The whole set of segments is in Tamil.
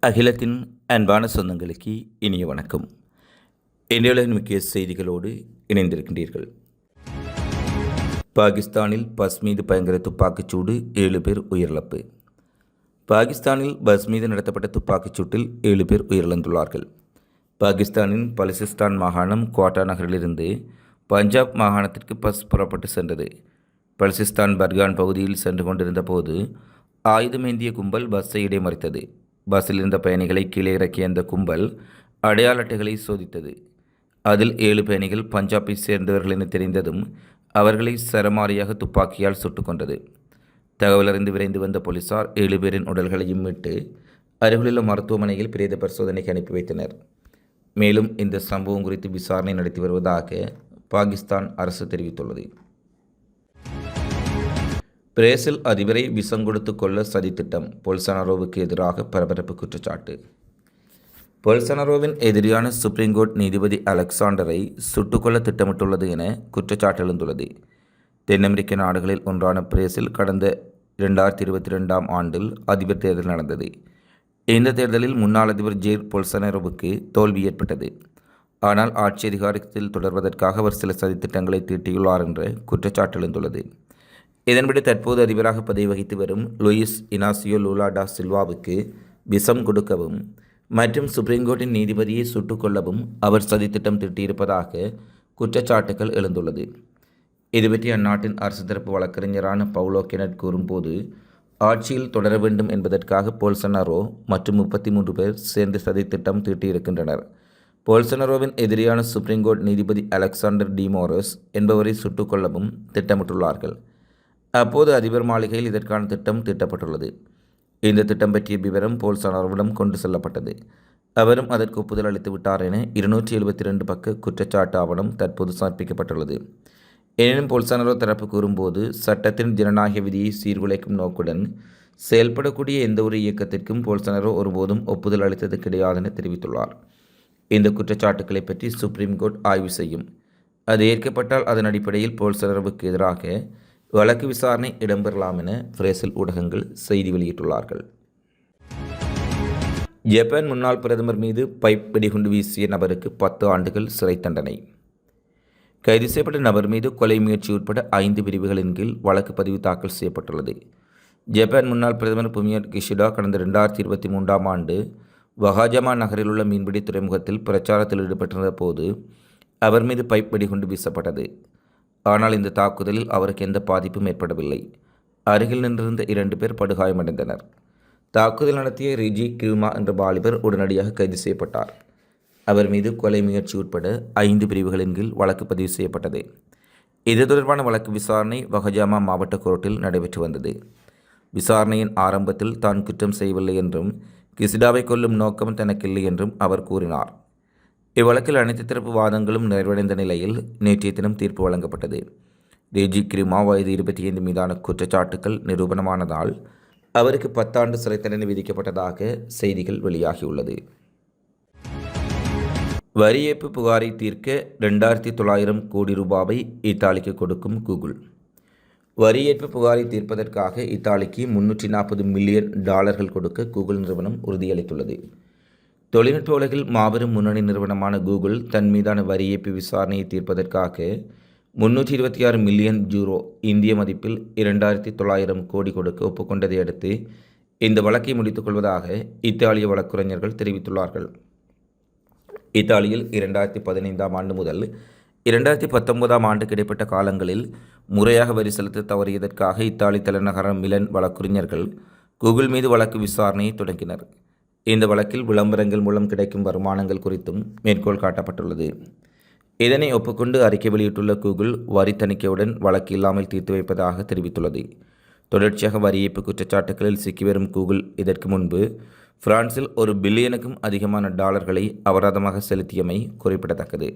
அகிலத்தின் அன்பான சொந்தங்களுக்கு இனிய வணக்கம். இந்தியாவின் முக்கிய செய்திகளோடு இணைந்திருக்கின்றீர்கள். பாகிஸ்தானில் பஸ் மீது பயங்கர துப்பாக்கிச்சூடு ஏழு பேர் உயிரிழப்பு. பாகிஸ்தானில் பஸ் மீது நடத்தப்பட்ட துப்பாக்கிச்சூட்டில் ஏழு பேர் உயிரிழந்துள்ளார்கள். பாகிஸ்தானின் பலிசிஸ்தான் மாகாணம் குவாட்டா நகரிலிருந்து பஞ்சாப் மாகாணத்திற்கு பஸ் புறப்பட்டு சென்றது. பல்சிஸ்தான் பர்கான் பகுதியில் சென்று கொண்டிருந்த போது ஆயுதமேந்திய கும்பல் பஸ்ஸை இடைமறித்தது. பஸ்ஸில் இருந்த பயணிகளை கீழே இறக்கிய அந்த கும்பல் அடையாள அட்டைகளை சோதித்தது. அதில் ஏழு பயணிகள் பஞ்சாபை சேர்ந்தவர்கள் என தெரிந்ததும் அவர்களை சரமாரியாக துப்பாக்கியால் சுட்டு கொண்டது தகவலறிந்து விரைந்து வந்த போலீசார் ஏழு பேரின் உடல்களையும் மீட்டு அருகிலுள்ள மருத்துவமனையில் பிரேத பரிசோதனைக்கு அனுப்பி வைத்தனர். மேலும் இந்த சம்பவம் குறித்து விசாரணை நடத்தி வருவதாக பாகிஸ்தான் அரசு தெரிவித்துள்ளது. பிரேசில் அதிபரை விஷம் கொடுத்து கொள்ள சதித்திட்டம் பொல்சனரோவுக்கு எதிராக பரபரப்பு குற்றச்சாட்டு. பொல்சனரோவின் எதிரியான சுப்ரீம் கோர்ட் நீதிபதி அலெக்சாண்டரை சுட்டுக்கொள்ள திட்டமிட்டுள்ளது என குற்றச்சாட்டு எழுந்துள்ளது. தென் அமெரிக்க நாடுகளில் ஒன்றான பிரேசில் கடந்த இரண்டாயிரத்தி இருபத்தி ரெண்டாம் ஆண்டில் அதிபர் தேர்தல் நடந்தது. இந்த தேர்தலில் முன்னாள் அதிபர் ஜேர் பொல்சனரோவுக்கு தோல்வி ஏற்பட்டது. ஆனால் ஆட்சி அதிகாரத்தில் தொடர்வதற்காக அவர் சில சதித்திட்டங்களை தீட்டியுள்ளார் என்ற குற்றச்சாட்டு எழுந்துள்ளது. இதன்படி தற்போது அதிபராக பதவி வகித்து வரும் லூயிஸ் இனாசியோ லூலாடா சில்வாவுக்கு விஷம் கொடுக்கவும் மற்றும் சுப்ரீம் கோர்ட்டின் நீதிபதியை சுட்டுக் கொள்ளவும் அவர் சதித்திட்டம் திட்டியிருப்பதாக குற்றச்சாட்டுகள் எழுந்துள்ளது. இதுபற்றி அந்நாட்டின் அரசு தரப்பு வழக்கறிஞரான பவுலோ கெனட் கூறும்போது ஆட்சியில் தொடர வேண்டும் என்பதற்காக போல்சனாரோ மற்றும் முப்பத்தி மூன்று பேர் சேர்ந்து சதித்திட்டம் தீட்டியிருக்கின்றனர். போல்சனரோவின் எதிரியான சுப்ரீம் கோர்ட் நீதிபதி அலெக்சாண்டர் டிமோரஸ் என்பவரை சுட்டுக்கொள்ளவும் திட்டமிட்டுள்ளார்கள். அப்போது அதிபர் மாளிகையில் இதற்கான திட்டம் தீட்டப்பட்டுள்ளது. இந்த திட்டம் பற்றிய விவரம் போல்சனாரோவிடம் கொண்டு செல்லப்பட்டது. அவரும் அதற்கு ஒப்புதல் அளித்து விட்டார் என இருநூற்றி எழுபத்தி ரெண்டு பக்க குற்றச்சாட்டு ஆவணம் தற்போது சமர்ப்பிக்கப்பட்டுள்ளது. எனினும் போல்சனாரோ தரப்பு கூறும்போது சட்டத்தின் ஜனநாயக விதியை சீர்குலைக்கும் நோக்குடன் செயல்படக்கூடிய எந்த ஒரு இயக்கத்திற்கும் போல்சனாரோ ஒருபோதும் ஒப்புதல் அளித்தது கிடையாது என தெரிவித்துள்ளார். இந்த குற்றச்சாட்டுக்களை பற்றி சுப்ரீம் கோர்ட் ஆய்வு செய்யும். அது ஏற்கப்பட்டால் அதன் அடிப்படையில் போல்சனரோவுக்கு எதிராக வழக்கு விசாரணை இடம்பெறலாம் என பிரேசில் ஊடகங்கள் செய்தி வெளியிட்டுள்ளார்கள். ஜப்பான் முன்னாள் பிரதமர் மீது பைப் வெடிகுண்டு வீசிய நபருக்கு பத்து ஆண்டுகள் சிறை தண்டனை. கைது செய்யப்பட்ட நபர் மீது கொலை முயற்சி உட்பட ஐந்து பிரிவுகளின் கீழ் வழக்கு பதிவு தாக்கல் செய்யப்பட்டுள்ளது. ஜப்பான் முன்னாள் பிரதமர் புமியர் கிஷிடா கடந்த ரெண்டாயிரத்தி இருபத்தி மூன்றாம் ஆண்டு வகாஜமா நகரில் உள்ள மீன்பிடி துறைமுகத்தில் பிரச்சாரத்தில் ஈடுபட்டிருந்த போது அவர் மீது பைப் வெடிகுண்டு வீசப்பட்டது. ஆனால் இந்த தாக்குதலில் அவருக்கு எந்த பாதிப்பும் ஏற்படவில்லை. அருகில் நின்றிருந்த இரண்டு பேர் படுகாயமடைந்தனர். தாக்குதல் நடத்திய ரிஜி கிருமா என்ற வாலிபர் உடனடியாக கைது செய்யப்பட்டார். அவர் மீது கொலை முயற்சி உட்பட ஐந்து பிரிவுகளின் கீழ் வழக்கு பதிவு செய்யப்பட்டது. இது தொடர்பான வழக்கு விசாரணை வகஜாமா மாவட்ட கோர்ட்டில் நடைபெற்று வந்தது. விசாரணையின் ஆரம்பத்தில் தான் குற்றம் செய்யவில்லை என்றும் கிசிடாவை கொல்லும் நோக்கம் தனக்கில்லை என்றும் அவர் கூறினார். இவ்வழக்கில் அனைத்து தரப்பு வாதங்களும் நிறைவடைந்த நிலையில் நேற்றைய தினம் தீர்ப்பு வழங்கப்பட்டது. தேஜிக்கிரி கிரிமா வயது இருபத்தி ஐந்து மீதான குற்றச்சாட்டுகள் நிரூபணமானதால் அவருக்கு பத்தாண்டு சிறை தண்டனை விதிக்கப்பட்டதாக செய்திகள் வெளியாகியுள்ளது. வரி ஏய்ப்பு புகாரை தீர்க்க ரெண்டாயிரத்தி தொள்ளாயிரம் கோடி ரூபாவை இத்தாலிக்கு கொடுக்கும் கூகுள். வரி ஏற்பு புகாரை தீர்ப்பதற்காக இத்தாலிக்கு முன்னூற்றி நாற்பது மில்லியன் டாலர்கள் கொடுக்க கூகுள் நிறுவனம் உறுதியளித்துள்ளது. தொழில்நுட்ப உலகில் மாபெரும் முன்னணி நிறுவனமான கூகுள் தன் மீதான வரி ஏய்ப்பு விசாரணையை தீர்ப்பதற்காக முன்னூற்றி இருபத்தி ஆறு மில்லியன் ஜூரோ இந்திய மதிப்பில் இரண்டாயிரத்தி தொள்ளாயிரம் கோடி கொடுக்க ஒப்புக்கொண்டதை அடுத்து இந்த வழக்கை முடித்துக் கொள்வதாக இத்தாலிய வழக்குரைஞர்கள் தெரிவித்துள்ளார்கள். இத்தாலியில் இரண்டாயிரத்தி பதினைந்தாம் ஆண்டு முதல் இரண்டாயிரத்தி பத்தொன்பதாம் ஆண்டு கிடைப்பட்ட காலங்களில் முறையாக வரி செலுத்த தவறியதற்காக இத்தாலி தலைநகரம் மிலன் வழக்குரைஞர்கள் கூகுள் மீது வழக்கு விசாரணையை தொடங்கினர். இந்த வழக்கில் விளம்பரங்கள் மூலம் கிடைக்கும் வருமானங்கள் குறித்தும் மேற்கோள் காட்டப்பட்டுள்ளது. இதனை ஒப்புக்கொண்டு அறிக்கை வெளியிட்டுள்ள கூகுள் வரி தணிக்கையுடன் வழக்கு இல்லாமல் தீர்த்து வைப்பதாக தெரிவித்துள்ளது. தொடர்ச்சியாக வரி ஏய்ப்பு குற்றச்சாட்டுகளில் சிக்கிவரும் கூகுள் இதற்கு முன்பு பிரான்சில் ஒரு பில்லியனுக்கும் அதிகமான டாலர்களை அபராதமாக செலுத்தியமை குறிப்பிடத்தக்கது.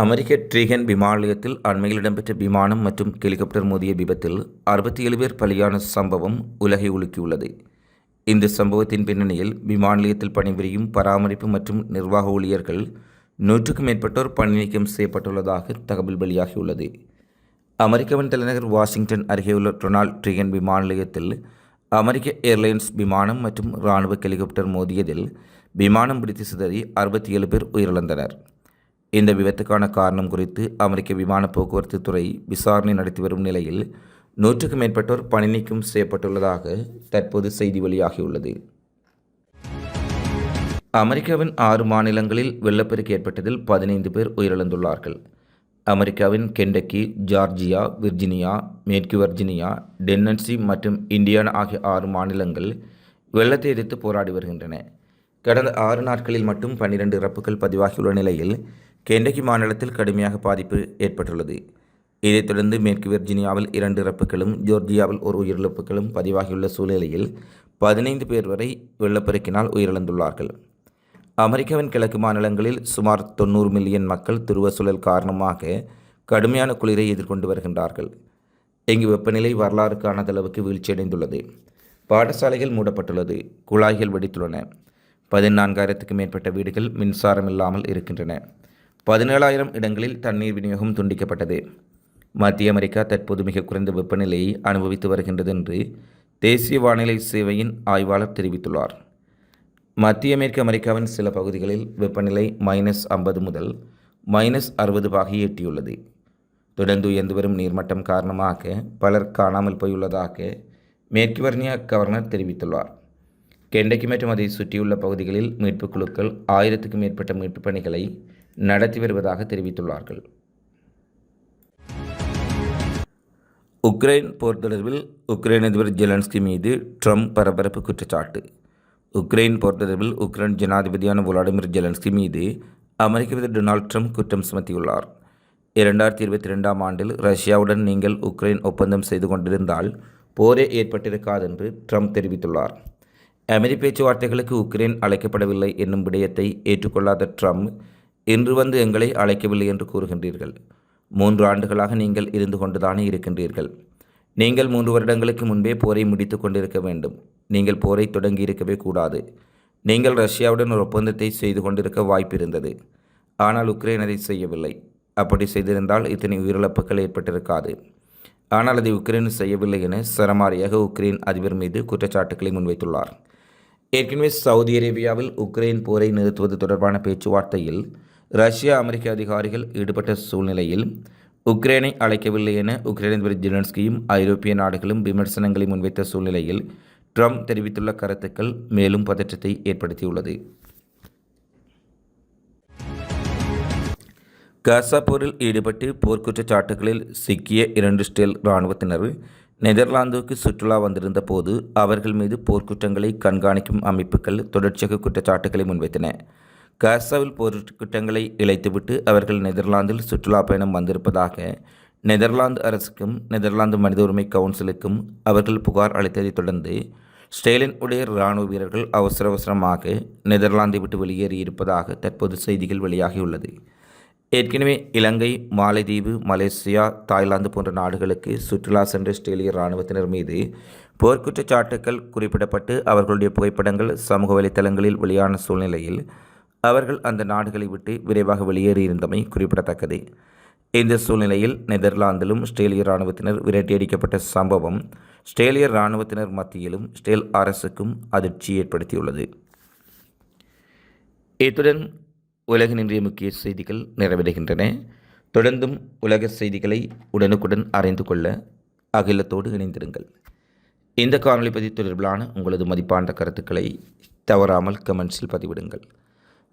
அமெரிக்க ட்ரீகன் விமான நிலையத்தில் அண்மையில் இடம்பெற்ற விமானம் மற்றும் ஹெலிகாப்டர் மோதிய விபத்தில் அறுபத்தி ஏழு பேர் பலியான சம்பவம் உலகை உலுக்கியுள்ளது. இந்த சம்பவத்தின் பின்னணியில் விமான நிலையத்தில் பணிபுரியும் பராமரிப்பு மற்றும் நிர்வாக ஊழியர்கள் நூற்றுக்கும் மேற்பட்டோர் பணி நீக்கம் செய்யப்பட்டுள்ளதாக தகவல் வெளியாகியுள்ளது. அமெரிக்காவின் தலைநகர் வாஷிங்டன் அருகேயுள்ள ரொனால்ட் ட்ரிகன் விமான நிலையத்தில் அமெரிக்க ஏர்லைன்ஸ் விமானம் மற்றும் இராணுவ ஹெலிகாப்டர் மோதியதில் விமானம் பிடித்து சிதறி அறுபத்தி ஏழு பேர் உயிரிழந்தனர். இந்த விபத்துக்கான காரணம் குறித்து அமெரிக்க விமான போக்குவரத்து துறை விசாரணை நடத்தி வரும் நிலையில் நூற்றுக்கும் மேற்பட்டோர் பணி நீக்கம் செய்யப்பட்டுள்ளதாக தற்போது செய்தி வெளியாகியுள்ளது. அமெரிக்காவின் ஆறு மாநிலங்களில் வெள்ளப்பெருக்கு ஏற்பட்டதில் பதினைந்து பேர் உயிரிழந்துள்ளார்கள். அமெரிக்காவின் கெண்டக்கி ஜார்ஜியா விர்ஜினியா மேற்கு வர்ஜினியா டென்னன்சி மற்றும் இந்தியானா ஆகிய ஆறு மாநிலங்கள் வெள்ளத்தை எதிர்த்து போராடி வருகின்றன. கடந்த ஆறு நாட்களில் மட்டும் பன்னிரண்டு இறப்புகள் பதிவாகியுள்ள நிலையில் கேண்டகி மாநிலத்தில் கடுமையாக பாதிப்பு ஏற்பட்டுள்ளது. இதைத் தொடர்ந்து மேற்கு வெர்ஜினியாவில் இரண்டு இறப்புகளும் ஜோர்ஜியாவில் ஒரு உயிரிழப்புகளும் பதிவாகியுள்ள சூழ்நிலையில் பதினைந்து பேர் வரை வெள்ளப்பெருக்கினால் உயிரிழந்துள்ளார்கள். அமெரிக்காவின் கிழக்கு மாநிலங்களில் சுமார் தொண்ணூறு மில்லியன் மக்கள் துருவ சூழல் காரணமாக கடுமையான குளிரை எதிர்கொண்டு வருகின்றார்கள். இங்கு வெப்பநிலை வரலாறு காணாதளவுக்கு வீழ்ச்சியடைந்துள்ளது. பாடசாலைகள் மூடப்பட்டுள்ளது குழாய்கள் வெடித்துள்ளன. பதினான்காயிரத்துக்கு மேற்பட்ட வீடுகள் மின்சாரம் இல்லாமல் இருக்கின்றன. பதினேழாயிரம் இடங்களில் தண்ணீர் விநியோகம் துண்டிக்கப்பட்டது. மத்திய அமெரிக்கா தற்போது மிக குறைந்த வெப்பநிலையை அனுபவித்து வருகின்றது என்று தேசிய வானிலை சேவையின் ஆய்வாளர் தெரிவித்துள்ளார். மத்திய மேற்கு அமெரிக்காவின் சில பகுதிகளில் வெப்பநிலை மைனஸ் ஐம்பது முதல் மைனஸ் அறுபது பாகி எட்டியுள்ளது. தொடர்ந்து உயர்ந்து வரும் நீர்மட்டம் காரணமாக பலர் காணாமல் போயுள்ளதாக மேற்கு வர்னியா கவர்னர் தெரிவித்துள்ளார். கெண்டக்கி மற்றும் அதை சுற்றியுள்ள பகுதிகளில் மீட்புக் குழுக்கள் ஆயிரத்துக்கும் மேற்பட்ட மீட்புப் பணிகளை நடத்தி வருவதாக தெரிவித்துள்ளார்கள். உக்ரைன் போர் தொடர்பில் உக்ரைன் அதிபர் ஜெலன்ஸ்கி மீது ட்ரம்ப் பரபரப்பு குற்றச்சாட்டு. உக்ரைன் போர் தொடர்பில் உக்ரைன் ஜனாதிபதியான விளாடிமிர் ஜெலன்ஸ்கி மீது அமெரிக்க அதிபர் டொனால்ட் ட்ரம்ப் குற்றம் சுமத்தியுள்ளார். இரண்டாயிரத்தி இருபத்தி ரெண்டாம் ஆண்டில் ரஷ்யாவுடன் நீங்கள் உக்ரைன் ஒப்பந்தம் செய்து கொண்டிருந்தால் போரே ஏற்பட்டிருக்காது என்று ட்ரம்ப் தெரிவித்துள்ளார். அமெரி பேச்சுவார்த்தைகளுக்கு உக்ரைன் அழைக்கப்படவில்லை என்னும் விடயத்தை ஏற்றுக்கொள்ளாத ட்ரம்ப் இன்று வந்து எங்களை அழைக்கவில்லை என்று கூறுகின்றீர்கள். மூன்று ஆண்டுகளாக நீங்கள் இருந்து கொண்டுதானே இருக்கின்றீர்கள். நீங்கள் மூன்று வருடங்களுக்கு முன்பே போரை முடித்து கொண்டிருக்க வேண்டும். நீங்கள் போரை தொடங்கி இருக்கவே கூடாது. நீங்கள் ரஷ்யாவுடன் ஒரு ஒப்பந்தத்தை செய்து கொண்டிருக்க வாய்ப்பு இருந்தது ஆனால் உக்ரைன் அதை செய்யவில்லை. அப்படி செய்திருந்தால் இத்தனை உயிரிழப்புகள் ஏற்பட்டிருக்காது. ஆனால் அதை உக்ரைன் செய்யவில்லை என சரமாரியாக உக்ரைன் அதிபர் மீது குற்றச்சாட்டுக்களை முன்வைத்துள்ளார். ஏற்கனவே சவுதி அரேபியாவில் உக்ரைன் போரை நிறுத்துவது தொடர்பான பேச்சுவார்த்தையில் ரஷ்யா அமெரிக்க அதிகாரிகள் ஈடுபட்ட சூழ்நிலையில் உக்ரைனை அழைக்கவில்லை என உக்ரைன் அதிபர் ஜெலன்ஸ்கியும் ஐரோப்பிய நாடுகளும் விமர்சனங்களை முன்வைத்த சூழ்நிலையில் ட்ரம்ப் தெரிவித்துள்ள கருத்துக்கள் மேலும் பதற்றத்தை ஏற்படுத்தியுள்ளது. காசா போரில் ஈடுபட்டு போர்க்குற்றச்சாட்டுகளில் சிக்கிய இரண்டு ஸ்டேல் இராணுவத்தினர் நெதர்லாந்துக்கு சுற்றுலா வந்திருந்த போது அவர்கள் மீது போர்க்குற்றங்களை கண்காணிக்கும் அமைப்புகள் தொடர்ச்சியாக குற்றச்சாட்டுகளை முன்வைத்தன. கர்சவில் போர்க்குற்றங்களை இழைத்துவிட்டு அவர்கள் நெதர்லாந்தில் சுற்றுலா பயணம் வந்திருப்பதாக நெதர்லாந்து அரசுக்கும் நெதர்லாந்து மனித உரிமை கவுன்சிலுக்கும் அவர்கள் புகார் அளித்ததைத் தொடர்ந்து ஸ்டேலின் உடைய இராணுவ வீரர்கள் அவசர அவசரமாக நெதர்லாந்தை விட்டு வெளியேறியிருப்பதாக தற்போது செய்திகள் வெளியாகியுள்ளது. ஏற்கனவே இலங்கை மாலைதீவு மலேசியா தாய்லாந்து போன்ற நாடுகளுக்கு சுற்றுலா சென்ற ஸ்டேலிய இராணுவத்தினர் மீது போர்க்குற்றச்சாட்டுக்கள் குறிப்பிடப்பட்டு அவர்களுடைய புகைப்படங்கள் சமூக வலைத்தளங்களில் வெளியான சூழ்நிலையில் அவர்கள் அந்த நாடுகளை விட்டு விரைவாக வெளியேறியிருந்தமை குறிப்பிடத்தக்கது. இந்த சூழ்நிலையில் நெதர்லாந்திலும் ஸ்டேலிய இராணுவத்தினர் விரட்டியடிக்கப்பட்ட சம்பவம் ஸ்டேலிய இராணுவத்தினர் மத்தியிலும் ஸ்டேல் அரசுக்கும் அதிர்ச்சி ஏற்படுத்தியுள்ளது. இத்துடன் உலகின் இன்றைய முக்கிய செய்திகள் நிறைவடைகின்றன. தொடர்ந்தும் உலக செய்திகளை உடனுக்குடன் அறிந்து கொள்ள அகிலத்தோடு இணைந்திருங்கள். இந்த காணொலி பதிவு தொடர்பிலான உங்களது மதிப்பான கருத்துக்களை தவறாமல் கமெண்ட்ஸில் பதிவிடுங்கள்.